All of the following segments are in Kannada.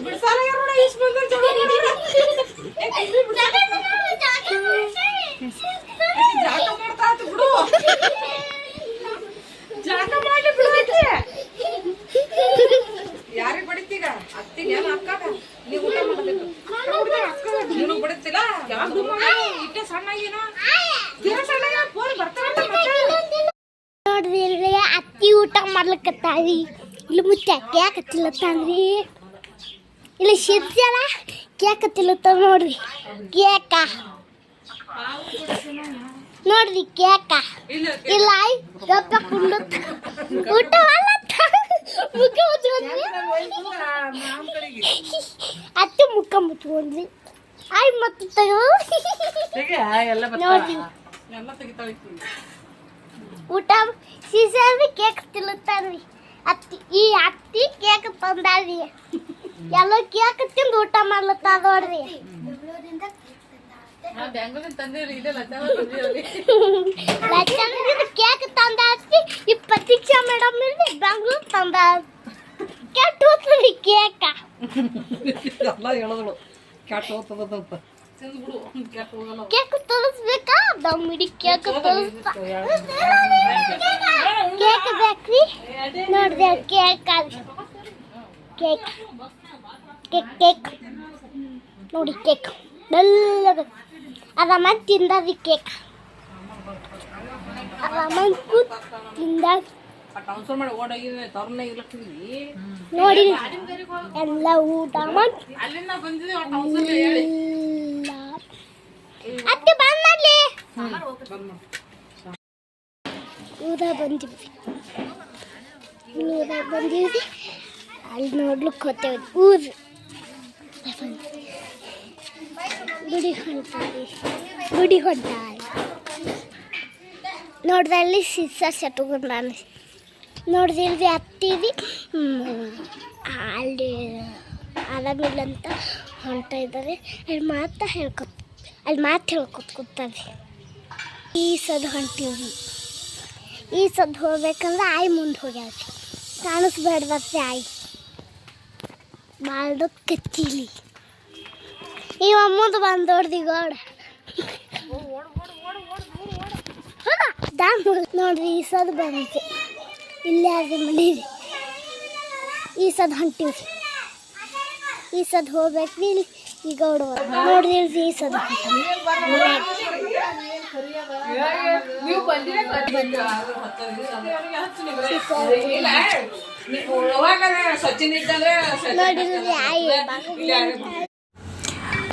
ಬಿಡ್ಸಾರ. ಮಾಡ್ತಾ ಬಿಡು ಜಾಗ ಮಾಡ್ಲಿ ಬಿಡು ಆಕೆ. ಯಾರಿಗ್ ಬಡಿತೀಗ ಅತ್ತಿಗೆ ಏನು ಅಕ್ಕಗ ನೀವು ಊಟ ಮಾಡಬೇಕು ನೀನು ಬಡಿತಿಲ್ಲ ಯಾವಾಗ ಇಟ್ಟೆ ಸಣ್ಣಗೇನ ತೀರ ಸಣ್ಣಗ ಫೋನ್ ಬರ್ತಾವಂತ ಮತ್ತೆ ನೋಡ್ರಿ ಇಲ್ಲಿ ಅತ್ತಿ ಊಟ ಮಾಡ್ಲಿಕತ್ತಾರಿ ಇಲ್ಲಿ ಮುಚ್ಚ ಕೇಕತ್ತಿಲ್ಲತ್ತಾನ್ರಿ ಇಲ್ಲಿ ಶಿರ್ಸಲ ಕೇಕತ್ತಿಲ್ಲತ್ತ ನೋಡ್ರಿ. ಕೇಕ. ನೋಡ್ರಿ ಕೇಕ. ಇಲ್ಲ ಗಪ್ಪ ಕುಂಡುತ್ತ ಊಟ ಮುಖ ಮುಚ್ಕೊಂಡ್ರಿ. ಅತ್ತೆ ಮುಖ ಮುಚ್ಕೊಂಡ್ರಿ. ಆಯ್ ಮತ್ತೆ ನೋಡ್ರಿ. ಊಟ ಸೀಸನ್ ಕೇಕ್ ತಿನ್ನುತ್ತಾನ್ರಿ ಅತ್ತಿ ಈ ಅತ್ತಿ ಕೇಕ್ ತಂದಾಳ್ರಿ ಎಲ್ಲ ಕೇಕ್ ತಿಂದು ಊಟ ಮಾಡ್ಲತ್ತಾರ ನೋಡ್ರಿ ಬೆಂಗಳೂರಿನ ತಂದಿರಿ ಇದೆ ಲಜ್ಜಾವ ತಂದಿರಿ ಲಕ್ಷಣದಿಂದ ಕೇಕ್ ತಂದಾಳ್ತಿ ಈ ಪ್ರತೀಕ್ಷಾ ಮೇಡಮ್ ಇರ್ರಿ ಬೆಂಗ್ಳೂರ್ ತಂದ ಕೆಟ್ಟ ಹೋಗ್ತದೆ ಕೇಕ ಎಲ್ಲ ಹೇಳೋದಳು ಕೆಟ್ಟ ಹೋಗ್ತದಂತ ತಿಂದ್ಬಿಡು ಕೆಟ್ಟ ಹೋಗಲ್ಲ ಕೇಕ್ ತೋರಿಸ್ಬೇಕಾ? ದಮ್ಮಿಡಿ ಕೇಕ್ ತೋರಿಸ್ತಾ ಕೇಕ್ ಬೇಕ್ರಿ? ನೋಡಿದೆ ಕೇಕ್ ಕೇಕ್. Cake cake. ನೋಡಿ ಕೇಕ್. ಬೆಲ್ಲಗ ಆರಾಮ ತಿಂದದಿ ಕೇಕ್. ಆರಾಮ ಕೂತ್ ತಿಂದಾಗ ನೋಡಿ ಎಲ್ಲ ಊಟ ಮಾಡಿ ಅತ್ತೆ ಬಂದ್ ಮಾಡ್ಲಿ. ಊರ ಬಂದಿದ್ವಿ. ಊರ ಬಂದಿದ್ವಿ. ಅಲ್ಲಿ ನೋಡ್ಲಿಕ್ಕೆ ಹೋಗ್ತೇವೆ. ಊರು. ಗುಡಿ ಹೊಂಟಾರಿ. ಗುಡಿ ಹೊಂಟಾರಿ. ನೋಡ್ದಲ್ಲಿ ಅಲ್ಲಿ ಸಿಸ ಸೆಟ್ಕೊಂಡಾನೆ ನೋಡ್ದೆ ಇಲ್ಲಿ ಹತ್ತಿದಿ ಅಲ್ಲಿ ಆರಾಮಿಲ್ಲ ಅಂತ ಹೊಂಟ ಇದ್ದಾರೆ. ಅಲ್ಲಿ ಮಾತಾ ಹೇಳ್ಕೊ ಅಲ್ಲಿ ಮಾತು ಹೇಳ್ಕೊತ ಕೂತಾರೆ ಈ ಸದ್ ಹೊಂಟೀವಿ. ಈ ಸದ್ ಹೋಗ್ಬೇಕಂದ್ರೆ ಆಯ್ ಮುಂದೆ ಹೋಗ್ಯಾವ್ರಿ. ಕಾಣಿಸ್ಬೇಡ್ದತ್ತೆ ಆಯ್. ಬಾಳ್ದು ಕಚ್ಚಿಲಿ ಇವ ಮುಂದೆ ಬಂದು ಹೊಡ್ದಿ ಗೋಡ ದಾಮ್ ನೋಡ್ರಿ ಈ ಸದ್ ಬಂತು. ಇಲ್ಲೇ ಅದು ಮಡೀರಿ ಈ ಸದ್ ಹೊಂಟೀವಿ ಈ ಸದ್ ಹೋಗ್ಬೇಕ್ರಿ ಇಲ್ಲಿ ಈ ಗೌಡ ನೋಡ್ರಿ ಇಲ್ಲಿ ಈ ಸದ್ ಹೊಂಟೀವಿ ನೀವು ಬಂದಿರ ಸಚಿನ್ ಇದ್ದಂದ್ರೆ ನೋಡಿರಿ ಆಯ್ ಬಾಗಿಲು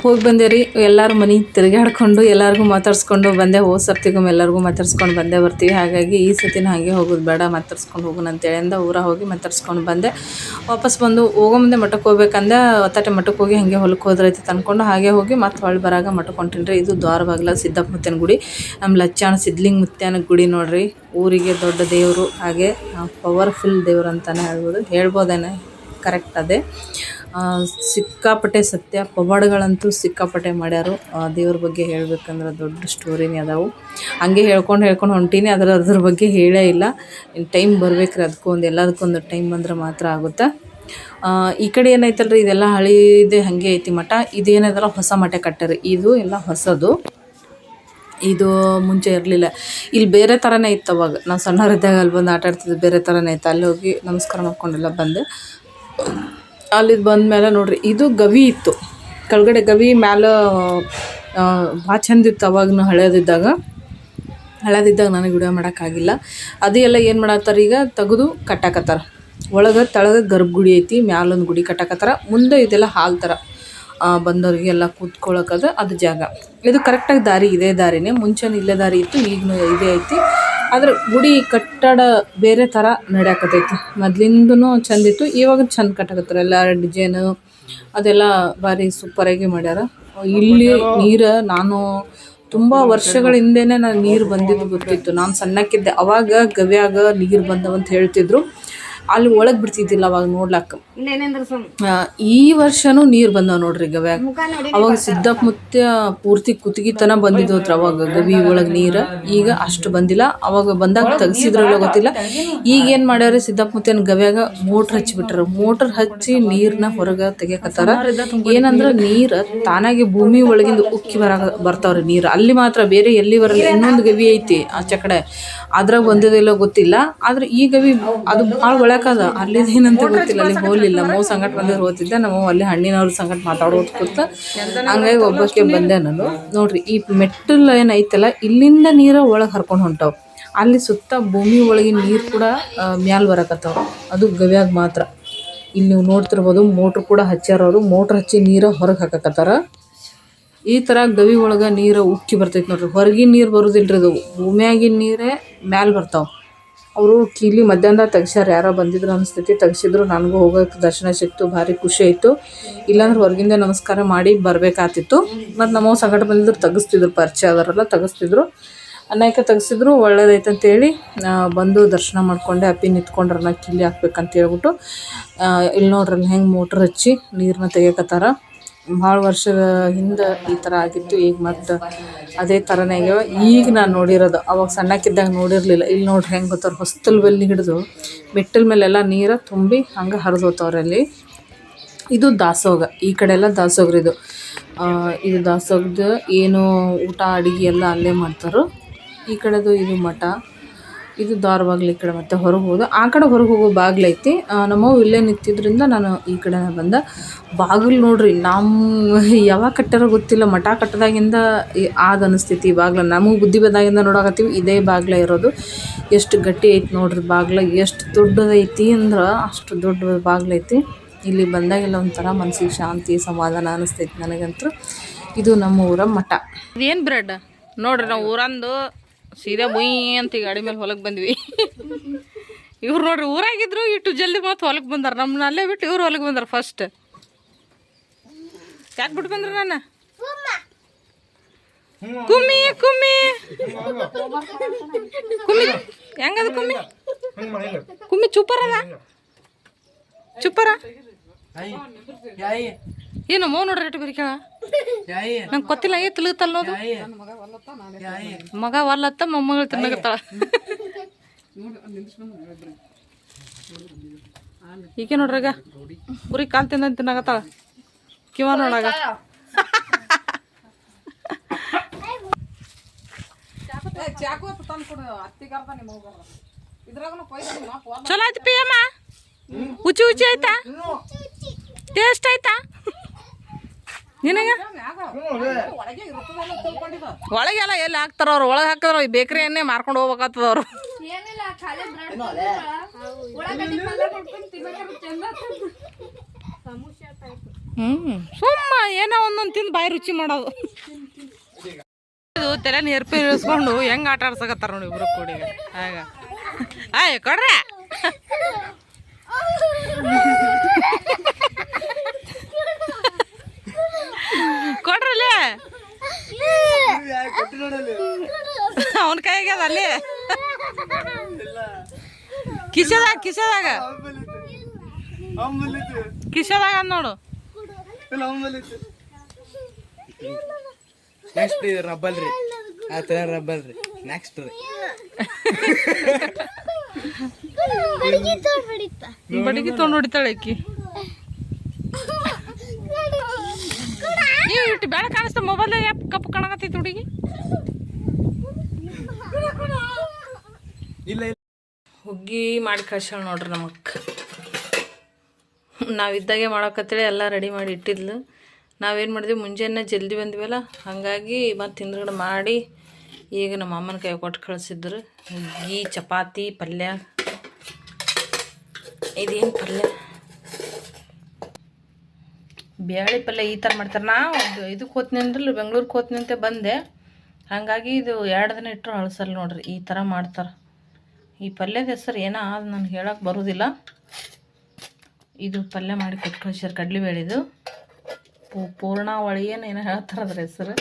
ಹೋಗಿ ಬಂದೆ ರೀ ಎಲ್ಲರೂ ಮನೆ ತಿರುಗಾಡ್ಕೊಂಡು ಎಲ್ಲರಿಗೂ ಮಾತಾಡ್ಸ್ಕೊಂಡು ಬಂದೆ. ಹೋದ ಸರ್ತಿಗೊಮ್ಮೆ ಎಲ್ಲರಿಗೂ ಮಾತಾಡ್ಸ್ಕೊಂಡು ಬಂದೇ ಬರ್ತೀವಿ. ಹಾಗಾಗಿ ಈ ಸತಿನ ಹಾಗೆ ಹೋಗೋದು ಬೇಡ, ಮಾತಾಡ್ಸ್ಕೊಂಡು ಹೋಗೋಣ ಅಂತೇಳಿ ಅಂದ ಊರ ಹೋಗಿ ಮಾತಾಡ್ಸ್ಕೊಂಡು ಬಂದೆ. ವಾಪಸ್ ಬಂದು ಹೋಗೋ ಮುಂದೆ ಮಠಕ್ಕೆ ಹೋಗ್ಬೇಕಂದೆ, ಒತ್ತಾಟೆ ಮಠಕ್ಕೆ ಹೋಗಿ ಹಾಗೆ ಹೊಲಕ್ಕೆ ಹೋದ್ರೈತೆ ತಂದ್ಕೊಂಡು ಹಾಗೆ ಹೋಗಿ ಮತ್ತೆ ಹೊಳ್ಳಿ ಬರಾಗ ಮಠಕ್ಕೆ ರೀ ಇದು ದ್ವಾರ ಬಾಗಿಲ ಗುಡಿ. ನಮ್ಮ ಲಚ್ಚಾಣ ಸಿದ್ಲಿಂಗ್ ಮುತ್ಯಾನ ಗುಡಿ ನೋಡ್ರಿ. ಊರಿಗೆ ದೊಡ್ಡ ದೇವರು, ಹಾಗೆ ಪವರ್ಫುಲ್ ದೇವರು ಅಂತಲೇ ಹೇಳ್ಬೋದು. ಹೇಳ್ಬೋದೇನೆ ಕರೆಕ್ಟ್ ಅದೇ. ಸಿಕ್ಕಾಪಟ್ಟೆ ಸತ್ಯ, ಪವಾಡಗಳಂತೂ ಸಿಕ್ಕಾಪಟ್ಟೆ ಮಾಡ್ಯಾರು. ದೇವ್ರ ಬಗ್ಗೆ ಹೇಳ್ಬೇಕಂದ್ರೆ ದೊಡ್ಡ ಸ್ಟೋರಿನೇ ಅದಾವು. ಹಂಗೆ ಹೇಳ್ಕೊಂಡು ಹೇಳ್ಕೊಂಡು ಹೊಂಟೀನಿ ಅದ್ರ ಅದ್ರ ಬಗ್ಗೆ ಹೇಳೇ ಇಲ್ಲ. ಇನ್ನು ಟೈಮ್ ಬರ್ಬೇಕ್ರಿ ಅದಕ್ಕೂ ಒಂದು ಎಲ್ಲದಕ್ಕೊಂದು ಟೈಮ್ ಬಂದ್ರೆ ಮಾತ್ರ ಆಗುತ್ತೆ? ಈ ಕಡೆ ಏನೈತಲ್ರಿ, ಇದೆಲ್ಲ ಹಳಿದೆ ಹಾಗೆ ಐತಿ ಮಠ. ಇದೇನದಲ್ಲ ಹೊಸ ಮಠ ಕಟ್ಟರಿ. ಇದು ಎಲ್ಲ ಹೊಸದು. ಇದು ಮುಂಚೆ ಇರಲಿಲ್ಲ. ಇಲ್ಲಿ ಬೇರೆ ಥರನೇ ಇತ್ತು ಅವಾಗ. ನಾವು ಸಣ್ಣವರಿದ್ದಾಗ ಅಲ್ಲಿ ಬಂದು ಆಟ ಆಡ್ತಿದ್ವಿ ಬೇರೆ ಥರನೇ ಇತ್ತು. ಅಲ್ಲಿ ಹೋಗಿ ನಮಸ್ಕಾರ ಮಾಡ್ಕೊಂಡೆಲ್ಲ ಬಂದೆ ಅಲ್ಲಿದ್ದು ಬಂದಮೇಲೆ ನೋಡ್ರಿ, ಇದು ಗವಿ ಇತ್ತು. ಕೆಳಗಡೆ ಗವಿ ಮ್ಯಾಲ ಭಾಳ ಚಂದ ಇತ್ತು ಅವಾಗನು ಹಳೆಯದಿದ್ದಾಗ ಹಳೆಯದಿದ್ದಾಗ ನನಗೆ ವಿಡಿಯೋ ಮಾಡೋಕ್ಕಾಗಿಲ್ಲ. ಅದು ಎಲ್ಲ ಏನು ಮಾಡತ್ತಾರ ಈಗ, ತೆಗೆದು ಕಟ್ಟಾಕತ್ತಾರ. ಒಳಗೆ, ತಳಗೆ ಗರ್ಭಗುಡಿ ಐತಿ, ಮ್ಯಾಲೊಂದು ಗುಡಿ ಕಟ್ಟಾಕತ್ತಾರ. ಮುಂದೆ ಇದೆಲ್ಲ ಹಾಲ್ ಥರ ಬಂದವ್ರಿಗೆಲ್ಲ ಕೂತ್ಕೊಳ್ಳೋಕದ ಅದು ಜಾಗ. ಇದು ಕರೆಕ್ಟಾಗಿ ದಾರಿ ಇದೇ ದಾರಿನೇ. ಮುಂಚೆನೂ ಇಲ್ಲೇ ದಾರಿ ಇತ್ತು ಈಗಲೂ ಇದೇ ಐತಿ. ಆದರೆ ಗುಡಿ ಕಟ್ಟಡ ಬೇರೆ ಥರ ನಡೆಯಕತ್ತೈತಿ. ಮೊದ್ಲಿಂದನೂ ಚಂದಿತ್ತು ಇವಾಗ ಚಂದ ಕಟ್ಟಾಕತ್ತಾರೆ. ಎಲ್ಲ ಡಿಸೈನು ಅದೆಲ್ಲ ಭಾರಿ ಸೂಪರಾಗಿ ಮಾಡ್ಯಾರ. ಇಲ್ಲಿ ನೀರು, ನಾನು ತುಂಬ ವರ್ಷಗಳ ಹಿಂದೆ ನಾನು ನೀರು ಬಂದಿದ್ದು ಗೊತ್ತಿತ್ತು. ನಾನು ಸಣ್ಣಕ್ಕಿದ್ದೆ, ಅವಾಗ ಗವ್ಯಾಗ ನೀರು ಬಂದವಂತ ಹೇಳ್ತಿದ್ರು. ಅಲ್ಲಿ ಒಳಗೆ ಬಿಡ್ತಿದ್ದಿಲ್ಲ ಅವಾಗ ನೋಡ್ಲಾಕ. ಇಲ್ಲೇನೇಂದ್ರ ಸುಮ್? ಈ ವರ್ಷನು ನೀರು ಬಂದಾವ ನೋಡ್ರಿ ಗವ್ಯಾಗ ಅವಾಗ ಸಿದ್ದಪ್ಪ ಮುತ್ಯ ಪೂರ್ತಿ ಕುತ್ತಿಗೆತನ ಬಂದಿದ್ವತ್ರ ಅವಾಗ ಗವಿ ಒಳಗೆ ನೀರು. ಈಗ ಅಷ್ಟು ಬಂದಿಲ್ಲ. ಅವಾಗ ಬಂದಾಗ ತೆಗ್ಸಿದ್ರಲ್ಲ ಗೊತ್ತಿಲ್ಲ. ಈಗ ಏನು ಮಾಡ್ಯಾರ ಸಿದ್ದಪ್ಪ ಮುತ್ಯನ ಗವ್ಯಾಗ ಮೋಟ್ರ್ ಹಚ್ಚಿಬಿಟ್ರ ಮೋಟ್ರ್ ಹಚ್ಚಿ ನೀರ್ನ ಹೊರಗೆ ತೆಗಿಯಕತ್ತಾರ. ಏನಂದ್ರ ನೀರು ತಾನಾಗೆ ಭೂಮಿ ಒಳಗಿಂದ ಉಕ್ಕಿ ಬರ ಬರ್ತಾವ್ರಿ ನೀರು. ಅಲ್ಲಿ ಮಾತ್ರ ಬೇರೆ ಎಲ್ಲಿ ಬರಲ್ಲ. ಇನ್ನೊಂದು ಗವಿ ಐತಿ ಆಚೆ ಕಡೆ. ಅದ್ರಾಗ ಬಂದಿದೆಲ್ಲ ಗೊತ್ತಿಲ್ಲ. ಆದ್ರೆ ಈ ಗವಿ ಅದು ಭಾಳ ಒಳಕದ ಅಲ್ಲಿದ್ದು ಏನಂತ ಗೊತ್ತಿಲ್ಲ. ಅಲ್ಲಿ ಹೋಲಿಲ್ಲ ಮೋ ಸಂಗಟ ಬಂದ್ರೆ ಓದ್ತಿದ್ದೆ ನಾವು ಅಲ್ಲಿ ಹಣ್ಣಿನವ್ರ ಸಂಗಟ ಮಾತಾಡೋದು ಕೂತ ಹಂಗಾಗಿ ಒಬ್ಬಕ್ಕೆ ಬಂದೆ ನಾನು. ನೋಡ್ರಿ ಈ ಮೆಟ್ಟಲು ಏನೈತಲ್ಲ ಇಲ್ಲಿಂದ ನೀರ ಒಳಗೆ ಹರ್ಕೊಂಡು ಹೊಂಟಾವ್. ಅಲ್ಲಿ ಸುತ್ತ ಭೂಮಿ ಒಳಗಿನ ನೀರು ಕೂಡ ಮ್ಯಾಲ್ ಬರಕತ್ತಾವ. ಅದು ಗವ್ಯಾಗ ಮಾತ್ರ. ಇಲ್ಲಿ ನೀವು ನೋಡ್ತಿರ್ಬೋದು ಮೋಟ್ರ್ ಕೂಡ ಹಚ್ಚಾರ ಅವರು ಮೋಟ್ರ್ ಹಚ್ಚಿ ನೀರ ಹೊರಗೆ ಹಾಕಕತ್ತಾರ. ಈ ಥರ ಗವಿ ಒಳಗೆ ನೀರು ಉಕ್ಕಿ ಬರ್ತೈತೆ ನೋಡ್ರಿ. ಹೊರಗಿನ ನೀರು ಬರೋದಿಲ್ರಿ ಅದು. ಭೂಮಿಯಾಗಿನ ನೀರೇ ಮ್ಯಾಲೆ ಬರ್ತಾವೆ. ಅವರು ಕೀಲಿ ಮಧ್ಯಾಹ್ನ ತೆಗ್ಸ್ಯಾರ, ಯಾರೋ ಬಂದಿದ್ರು ಅನಿಸ್ತೈತಿ, ತೆಗ್ಸಿದ್ರು. ನನಗೂ ಹೋಗೋಕೆ ದರ್ಶನ ಸಿಕ್ತು, ಭಾರಿ ಖುಷಿ ಆಯಿತು. ಇಲ್ಲಾಂದ್ರೆ ಹೊರಗಿಂದ ನಮಸ್ಕಾರ ಮಾಡಿ ಬರಬೇಕಾತಿತ್ತು. ಮತ್ತು ನಮ್ಮ ಸಂಗಟ ಬಂದಿದ್ರು, ತೆಗಿಸ್ತಿದ್ರು, ಪರಿಚಯ ಅದರಲ್ಲ, ತೆಗಿಸ್ತಿದ್ರು. ಅನೇಕ ತೆಗ್ಸಿದ್ರು ಒಳ್ಳೇದೈತೆ ಅಂತೇಳಿ ಬಂದು ದರ್ಶನ ಮಾಡಿಕೊಂಡೆ, ಅಪ್ಪಿ ನಿಂತ್ಕೊಂಡ್ರನ್ನ ಕಿಲ್ಲಿ ಹಾಕ್ಬೇಕಂತ ಹೇಳ್ಬಿಟ್ಟು. ಇಲ್ಲಿ ನೋಡ್ರಲ್ಲ, ಹೆಂಗೆ ಮೋಟ್ರ್ ಹಚ್ಚಿ ನೀರನ್ನ ತೆಗಿಯಕತ್ತಾರ. ಭಾಳ ವರ್ಷದ ಹಿಂದೆ ಈ ಥರ ಆಗಿತ್ತು, ಈಗ ಮತ್ತು ಅದೇ ಥರನೇ ಆಗ್ಯಾವ. ಈಗ ನಾನು ನೋಡಿರೋದು, ಅವಾಗ ಸಣ್ಣಕಿದ್ದಾಗ ನೋಡಿರಲಿಲ್ಲ. ಇಲ್ಲಿ ನೋಡ್ರಿ ಹೆಂಗೆ ಗೊತ್ತಾರ ಹೊಸ್ತಲ್ ಬೆಲ್ಲಿ ಹಿಡಿದು ಮೆಟ್ಟಲ ಮೇಲೆಲ್ಲ ನೀರು ತುಂಬಿ ಹಂಗೆ ಹರಿದು ಇದು ದಾಸೋಗ ಈ ಕಡೆ ಎಲ್ಲ ದಾಸೋಗ್ರಿ ಇದು. ಇದು ದಾಸೋಗದ ಏನು ಊಟ, ಅಡಿಗೆ ಎಲ್ಲ ಅಲ್ಲೇ ಮಾಡ್ತಾರೋ. ಈ ಕಡೆದು ಇದು ಮಠ. ಇದು ದಾರ ಬಾಗ್ಲು ಈ ಕಡೆ ಮತ್ತೆ ಹೊರಗೆ ಹೋದ ಆ ಕಡೆ ಹೊರಗೆ ಹೋಗೋ ಐತಿ. ಆ, ನಮ್ಮವ್ವ ಇಲ್ಲೇ ನಿಂತಿದ್ರಿಂದ ನಾನು ಈ ಕಡೆ ಬಂದೆ. ಬಾಗಿಲು ನೋಡ್ರಿ ನಮ್ಮ ಯಾವಾಗ ಕಟ್ಟಾರ ಗೊತ್ತಿಲ್ಲ. ಮಠ ಕಟ್ಟದಾಗಿಂದ ಆದ ಅನಿಸ್ತೈತಿ ಈ ಬಾಗ್ಲ. ನಮಗೆ ಬುದ್ಧಿ ಬಂದಾಗಿಂದ ನೋಡಕತ್ತೀವಿ. ಇದೇ ಬಾಗ್ಲ ಇರೋದು. ಎಷ್ಟು ಗಟ್ಟಿ ಐತಿ ನೋಡ್ರಿ ಬಾಗ್ಲ. ಎಷ್ಟು ದೊಡ್ಡದೈತಿ ಅಂದ್ರೆ ಅಷ್ಟು ದೊಡ್ಡ ಬಾಗ್ಲ ಐತಿ. ಇಲ್ಲಿ ಬಂದಾಗೆಲ್ಲ ಒಂಥರ ಮನಸ್ಸಿಗೆ ಶಾಂತಿ ಸಮಾಧಾನ ಅನಿಸ್ತೈತಿ ನನಗಂತೂ. ಇದು ನಮ್ಮ ಊರ ಮಠ. ಇದೇನು ಬ್ರೆಡ್? ನೋಡ್ರಿ ನಾವು ಊರಂದು ಸೀದಾ ಬುಯ್ ಅಂತ ಗಾಡಿ ಮೇಲೆ ಹೊಲಕ್ಕೆ ಬಂದ್ವಿ. ಇವ್ರು ನೋಡ್ರಿ ಊರಾಗಿದ್ರು ಇಟ್ಟು ಜಲ್ದಿ ಮತ್ತೆ ಹೊಲಕ್ಕೆ ಬಂದಾರ. ನಮ್ಮನ್ನ ಅಲ್ಲೇ ಬಿಟ್ಟು ಇವ್ರು ಹೊಲಕ್ಕೆ ಬಂದಾರ ಫಸ್ಟ್ ಯಾಕೆ ಬಿಟ್ಟು ಬಂದ್ರ ನಾನು? ಕುಮ್ಮಿ ಕುಮ್ಮಿ. ಕುಮ್ಮಿ, ಹೆಂಗದ ಕುಮ್ಮಿ? ಕುಮ್ಮಿ ಚೂಪರ್ ಅದ ಚುಪ್ಪರ? ಏನು ಮೋ ನೋಡ್ರಿ ರೇಟ್ ಬೇರೆ ಕೇಳ? ನಂಗೆ ಗೊತ್ತಿಲ್ಲ ಏ ತಿಳಿತಲ್ಲ ನೋದು ಮಗ ಒಲ್ಲತ್ತ ಮೊಮ್ಮಗಳು ತಿನ್ನಕತ್ತಾಳ. ಈಗ ನೋಡ್ರಾಗ ಬುರಿ ಕಾಲ್ ತಿಂದ ತಿನ್ನಕತ್ತಾಳ. ಕಿವ ನೋಡಾಗ. ಚಲೋ ಆಯ್ತು ಪಿಯಮ್ಮ ಉಚಿ ಉಚಿ ಆಯ್ತಾ? ಟೇಸ್ಟ್ ಆಯ್ತಾ? ನಿನಗೆ? ಒಳಗೆಲ್ಲ ಎಲ್ಲಿ ಹಾಕ್ತಾರ ಅವ್ರು? ಒಳಗೆ ಹಾಕಿದ್ರ ಈ ಬೇಕ್ರಿ ಎಣ್ಣೆ ಮಾರ್ಕೊಂಡು ಹೋಗ್ಬೇಕಾಗ್ತದ ಅವ್ರು. ಹ್ಮ್. ಸುಮ್ಮ ಏನೋ ಒಂದೊಂದು ತಿಂದು ಬಾಯಿ ರುಚಿ ಮಾಡೋದು. ತಲೆ ನೆರ್ಪಿ ಇಳಿಸ್ಕೊಂಡು ಹೆಂಗ್ ಆಟ ಆಡ್ಸಕತ್ತಾರ ನೋಡಿ ಇಬ್ರು ಕೂಡಿ ಆಗ. ಆಯ್ ಕೊಡ್ರೆ. ಕೊಡ್ರಲ್ಲೇ ಅವನ ಕೈಗೆ ಅದ ಅಲ್ಲಿ. ಕಿಶದಾಗ ಕಿಶದಾಗ ಕಿಶದಾಗ ಅಂದ್ ನೋಡು. ನೆಕ್ಸ್ಟ್ ರಬ್ಬಲ್ ರೀ. ಆ ಥರ ರಬ್ಬಲ್ ರೀ. ನೆಕ್ಸ್ಟ್ ರೀ. ಬಡಿಗೆ ತೊಗೊಂಡು ಹೊಡಿತಾಳೆ ಆಕಿ ಇಟ್ಟು ಕಾಣಿಸ್ತಾ ಮೊಬೈಲ್ ಯಾಕೆ ಕಪ್ಪು ಕಾಣಕತ್ತೈತಿ ಹುಡುಗಿ. ಇಲ್ಲ ಇಲ್ಲ. ಹುಗ್ಗಿ ಮಾಡಿ ಕಳ್ಸ್ಯಾಳ ನೋಡ್ರಿ ನಮಕ್. ನಾವಿದ್ದಾಗೆ ಮಾಡಾಕತ್ತೇಳಿ ಎಲ್ಲ ರೆಡಿ ಮಾಡಿ ಇಟ್ಟಿದ್ಲು. ನಾವೇನು ಮಾಡಿದ್ವಿ ಮುಂಜಾನೆ ಜಲ್ದಿ ಬಂದ್ವಲ್ಲ ಹಾಗಾಗಿ ಮತ್ತೆ ಹಿಂದ್ಗಡೆ ಮಾಡಿ ಈಗ ನಮ್ಮ ಅಮ್ಮನ ಕೈ ಕೊಟ್ಟು ಕಳಿಸಿದ್ರು. ಹುಗ್ಗಿ ಚಪಾತಿ ಪಲ್ಯ. ಇದೇನು ಪಲ್ಯ? ಬ್ಯಾಳಿ ಪಲ್ಯ ಈ ಥರ ಮಾಡ್ತಾರೆ. ನಾವು ಇದಕ್ಕೆ ಹೋತ್ನಿ ಅಂದ್ರಲ್ಲ ಬೆಂಗ್ಳೂರಿಗೆ ಹೋತ್ನಿ ಬಂದೆ. ಹಾಗಾಗಿ ಇದು ಎರಡು ದಿನ ಇಟ್ಟರು ಹಳಸಲ್ಲ ನೋಡ್ರಿ, ಈ ಥರ ಮಾಡ್ತಾರೆ. ಈ ಪಲ್ಯದ ಹೆಸರು ಏನೋ ಅದು ನನಗೆ ಹೇಳೋಕೆ ಬರೋದಿಲ್ಲ. ಇದು ಪಲ್ಯ ಮಾಡಿ ಕೊಟ್ಟು ಕಳಿಸ್ಯಾರ ಕಡ್ಲಿಬೇಳಿದು ಪೂ ಪೂರ್ಣಾವಳಿ ಏನು ಏನೋ ಹೇಳ್ತಾರೆ ಅದ್ರ ಹೆಸರು.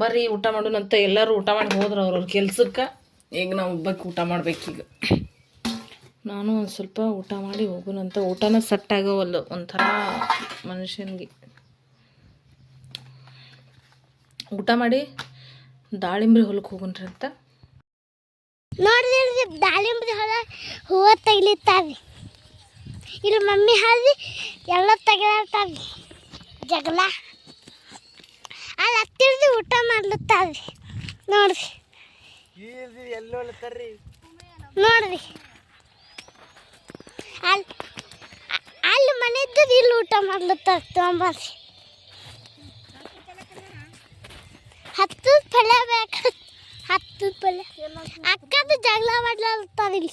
ಬರ್ರಿ, ಊಟ ಮಾಡೋಣಂತ. ಎಲ್ಲರೂ ಊಟ ಮಾಡಿ ಹೋದ್ರು ಅವ್ರವ್ರ ಕೆಲ್ಸಕ್ಕೆ. ಈಗ ನಾವು ಒಬ್ಬಕ್ಕೆ ಊಟ ಮಾಡ್ಬೇಕೀಗ ನಾನು ಒಂದು ಸ್ವಲ್ಪ ಊಟ ಮಾಡಿ ಹೋಗೋಣಂತ ಊಟನ ಸೆಟ್ ಆಗೋವಲ್ಲ ಒಂಥರ ಮನುಷ್ಯನಿಗೆ. ಊಟ ಮಾಡಿ ದಾಳಿಂಬ್ರಿ ಹೊಲಕ್ಕೆ ಹೋಗೋಣ್ರಿ ಅಂತ. ನೋಡಿದ್ರಿ ದಾಳಿಂಬ್ರಿ ಹೊಲ ಹೂವು ತೆಗಿಲಿತ್ತಾವಿ ಇಲ್ಲಿ ಮಮ್ಮಿ ಹಾದಿ ಎಲ್ಲ ತೆಗಿಲಾಡ್ತಾವಿ ಜಗಳ. ಅಲ್ಲಿ ಹತ್ತಿರದು ಊಟ ಮಾಡ್ಲತ್ತಾವಿ ನೋಡ್ರಿ. ನೋಡ್ರಿ. ಅಲ್ಲಿ ಅಲ್ಲಿ ಮನೆ ಇದ್ದದ್ದು ಇಲ್ಲಿ ಊಟ ಮಾಡ್ಲತ್ತಾರ ತೊಗೊಂಬರ್ರಿ. ಹತ್ತು ಪಲ್ಯ ಬೇಕು. ಹತ್ತು ಪಲ್ಯ. ಅಕ್ಕದ ಜಗಳ ಮಾಡ್ಲತ್ತಾರ ಇಲ್ಲಿ.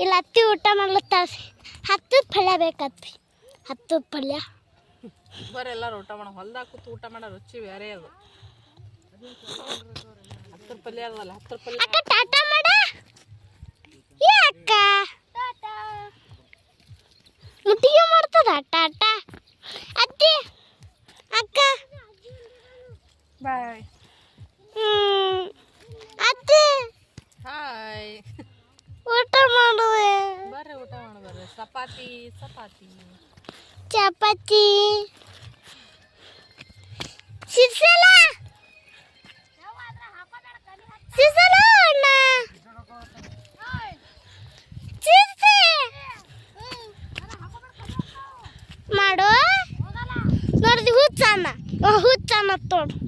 ಇಲ್ಲಿ ಹತ್ತಿ ಊಟ ಮಾಡ್ಲತ್ತಾರ ಹತ್ತು ಪಲ್ಯ ಬೇಕತ್ತಿ ಹತ್ತು ಪಲ್ಯ. ಬರೀ ಊಟ ಮಾಡೋ ಹೊಲ್ದಾಗ ಕೂತು ಊಟ ಮಾಡೋ ರುಚಿ ಬೇರೆ ಅದು. ಹತ್ತು ಪಲ್ಯ ಅದಲ್ಲ ಹತ್ತು ಪಲ್ಯ ಅಕ್ಕ ಟಾಟಾ ಮಾಡ ಏ ಅಕ್ಕ ಮುಟ್ಟಿಗೆ ಮಾಡ್ತದ ಟಾಟಾ ಅತ್ತಿ ಅಕ್ಕ ಬಾಯ್ ಅತ್ತಿ ಹಾಯ್ ಊಟ ಮಾಡುವೆ? ಬರ್ರಿ ಊಟ ಮಾಡು ಬರ್ರಿ. ಚಪಾತಿ ಚಪಾತಿ. ಚಪಾತಿ. ಅಣ್ಣ. ಮಾಡು. ನೋಡಿದ್ವಿ ಹುಚ್ಚನ್ನ. ಹುಚ್ಚನ್ನ ತೋಡು.